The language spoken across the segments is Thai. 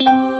แ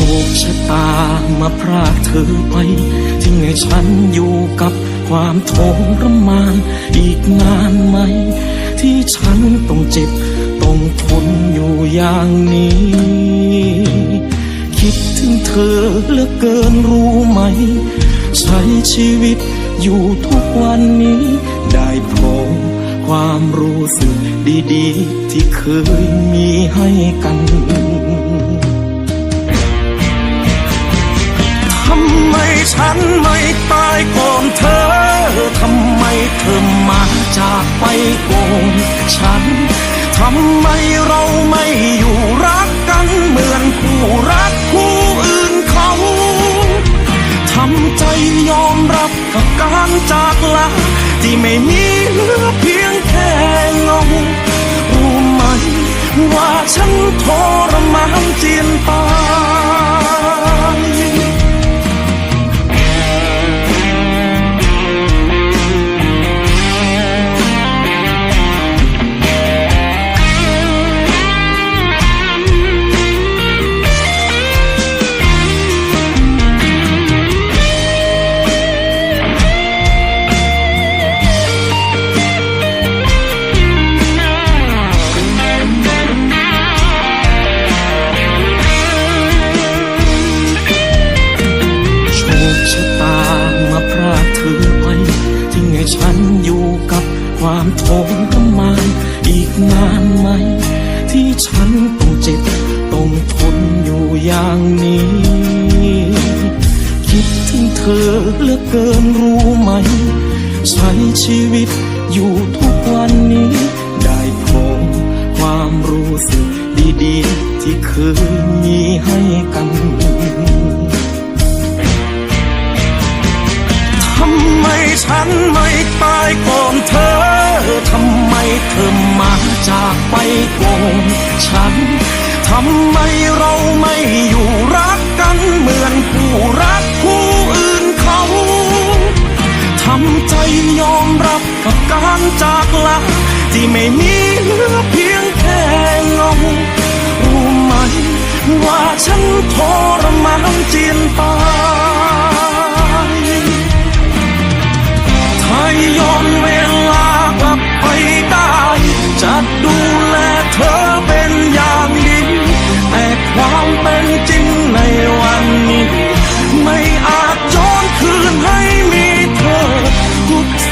โชคชะตามาพรากเธอไป ทิ้งให้ฉันอยู่กับความทรมาน อีกนานไหม ที่ฉันต้องเจ็บ ต้องทนอยู่อย่างนี้ คิดถึงเธอเหลือเกินรู้ไหม ใช้ชีวิตอยู่ทุกวันนี้ ได้พบความรู้สึกดีๆ ที่เคยมีให้กัน ฉันไม่ตายก่อนเธอ ทำไมเธอมาจากไปก่อนฉัน ทำไมเราไม่อยู่รักกันเหมือนคู่รักคู่อื่นเขา ทำใจยอมรับกับการจากลาที่ไม่มีเหลือเพียงแค่เงารู้ไหมว่าฉันทรมานเจียนตาย ฉันต้องเจ็บต้องทนอยู่อย่างนี้ คิดถึงเธอเหลือเกินรู้ไหม ใช้ชีวิตอยู่ทุกวันนี้ ได้พบความรู้สึกดีๆ ที่เคยมีให้กัน เธอมาจากไปโก่อนฉัน ทำไมเราไม่อยู่รักกันเหมือนคู่รักคู่อื่นเขา ทำใจยอมรับกับการจากลาที่ไม่มีเหลือเพียงแค่เงารู้ไหมว่าฉันทรมาน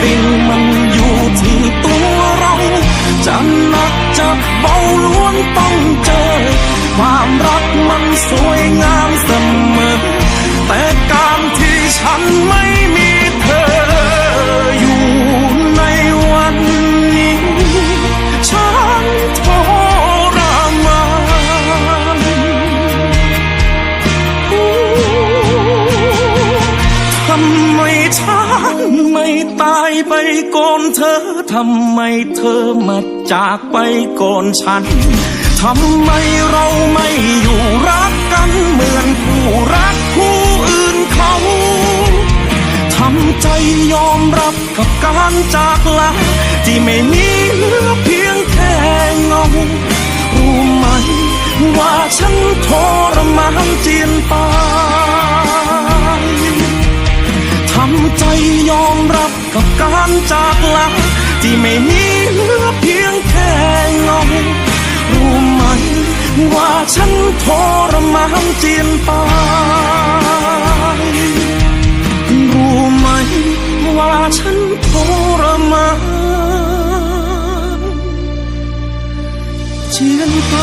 ทุ ตายไปก่อนเธอ ทำไมเธอมาจากไปก่อนฉัน ทำไมเราไม่อยู่รักกันเหมือนคู่รักคู่อื่นเขา ทำใจยอมรับกับการจากลาที่ไม่มีเหลือเพียงแค่เงารู้ไหมว่าฉันทรมานเจียนตา ใจยอมรับกับการจากลาที่ไม่มีเหลือเพียงแค่เงารู้ไหมว่าฉันทรมานเจียนไปรู้ไหมว่าฉันทรมานเจียนไป